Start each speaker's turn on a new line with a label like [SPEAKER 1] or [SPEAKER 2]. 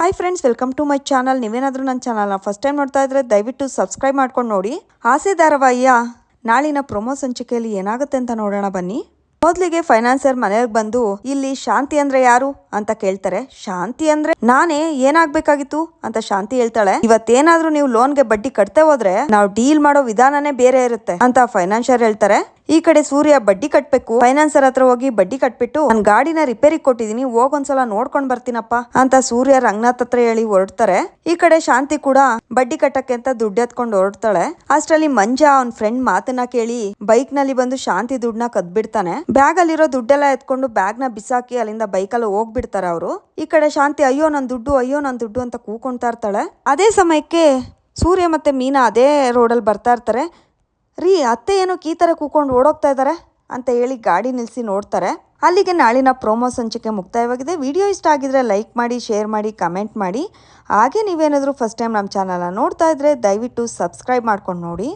[SPEAKER 1] Hi friends welcome to my channel ನೀವೇನಾದರೂ ನನ್ನ ಚಾನಲ್ನ ಫಸ್ಟ್ ಟೈಮ್ ನೋಡ್ತಾ ಇದ್ರೆ ದಯವಿಟ್ಟು ಸಬ್ಸ್ಕ್ರೈಬ್ ಮಾಡ್ಕೊಂಡು ನೋಡಿ. ಆಸೆ ಧಾರಾವಾಹಿಯ ನಾಳಿನ ಪ್ರೊಮೋ ಸಂಚಿಕೆಯಲ್ಲಿ ಏನಾಗುತ್ತೆ ಅಂತ ನೋಡೋಣ ಬನ್ನಿ. ಮೊದಲಿಗೆ ಫೈನಾನ್ಸರ್ ಮನೆಗೆ ಬಂದು, ಇಲ್ಲಿ ಶಾಂತಿ ಅಂದ್ರೆ ಯಾರು? ಅಂತ ಕೇಳ್ತಾರೆ. ಶಾಂತಿ ಅಂದ್ರೆ ನಾನೇ? ಏನಾಗ್ಬೇಕಾಗಿತ್ತು? ಅಂತ ಶಾಂತಿ ಹೇಳ್ತಾಳೆ. ಇವತ್ತೇನಾದ್ರೂ ನೀವು ಲೋನ್ಗೆ ಬಡ್ಡಿ ಕಟ್ತೇ ಹೋದ್ರೆ, ನಾವು ಡೀಲ್ ಮಾಡೋ ವಿಧಾನನೇ ಬೇರೆ ಇರುತ್ತೆ ಅಂತ ಫೈನಾನ್ಸರ್ ಹೇಳ್ತಾರೆ. ಈ ಕಡೆ ಸೂರ್ಯ ಬಡ್ಡಿ ಕಟ್ಬೇಕು. ಫೈನಾನ್ಸರ್ ಹತ್ರ ಹೋಗಿ ಬಡ್ಡಿ ಕಟ್ಬಿಟ್ಟು, ನನ್ ಗಾಡಿನ ರಿಪೇರಿ ಕೊಟ್ಟಿದೀನಿ, ಹೋಗೊಂದ್ಸಲ ನೋಡ್ಕೊಂಡ್ ಬರ್ತೀನಪ್ಪ ಅಂತ ಸೂರ್ಯ ರಂಗನಾಥ್ ಹತ್ರ ಹೇಳಿ ಹೊರಡ್ತಾರೆ. ಈ ಕಡೆ ಶಾಂತಿ ಕೂಡ ಬಡ್ಡಿ ಕಟ್ಟಕ್ಕೆ ಅಂತ ದುಡ್ಡು ಎತ್ಕೊಂಡು ಹೊರಡ್ತಾಳೆ. ಅಷ್ಟರಲ್ಲಿ ಮಂಜ ಅವನ್ ಫ್ರೆಂಡ್ ಮಾತನ್ನ ಕೇಳಿ ಬೈಕ್ನಲ್ಲಿ ಬಂದು ಶಾಂತಿ ದುಡ್ಡನ್ನ ಕದ್ಬಿಡ್ತಾನೆ. ಬ್ಯಾಗ್ ಅಲ್ಲಿರೋ ದುಡ್ಡೆಲ್ಲ ಎತ್ಕೊಂಡು ಬ್ಯಾಗ್ನ ಬಿಸಾಕಿ ಅಲ್ಲಿಂದ ಬೈಕ್ ಅಲ್ಲಿ ಹೋಗ್ಬಿಡ್ತಾರೆ ಅವರು. ಈ ಕಡೆ ಶಾಂತಿ, ಅಯ್ಯೋ, ನನ್ ದುಡ್ಡು, ಅಯ್ಯೋ, ನನ್ ದುಡ್ಡು ಅಂತ ಕೂಕೊಂತಾ ಇರ್ತಾಳೆ. ಅದೇ ಸಮಯಕ್ಕೆ ಸೂರ್ಯ ಮತ್ತೆ ಮೀನಾ ಅದೇ ರೋಡಲ್ಲಿ ಬರ್ತಾ ಇರ್ತಾರೆ. ರೀ, ಅತ್ತೆ ಏನೋ ಈ ಥರ ಕೂಕೊಂಡು ಓಡೋಗ್ತಾ ಇದ್ದಾರೆ ಅಂತ ಹೇಳಿ ಗಾಡಿ ನಿಲ್ಲಿಸಿ ನೋಡ್ತಾರೆ. ಅಲ್ಲಿಗೆ ನಾಳಿನ ಪ್ರೋಮೋ ಸಂಚಿಕೆ ಮುಕ್ತಾಯವಾಗಿದೆ. ವಿಡಿಯೋ ಇಷ್ಟ ಆಗಿದ್ರೆ ಲೈಕ್ ಮಾಡಿ ಶೇರ್ ಮಾಡಿ ಕಮೆಂಟ್ ಮಾಡಿ. ಹಾಗೆ ನೀವೇನಾದರೂ ಫಸ್ಟ್ ಟೈಮ್ ನಮ್ಮ ಚಾನಲ್ನ ನೋಡ್ತಾ ಇದ್ರೆ ದಯವಿಟ್ಟು ಸಬ್ಸ್ಕ್ರೈಬ್ ಮಾಡ್ಕೊಂಡು ನೋಡಿ.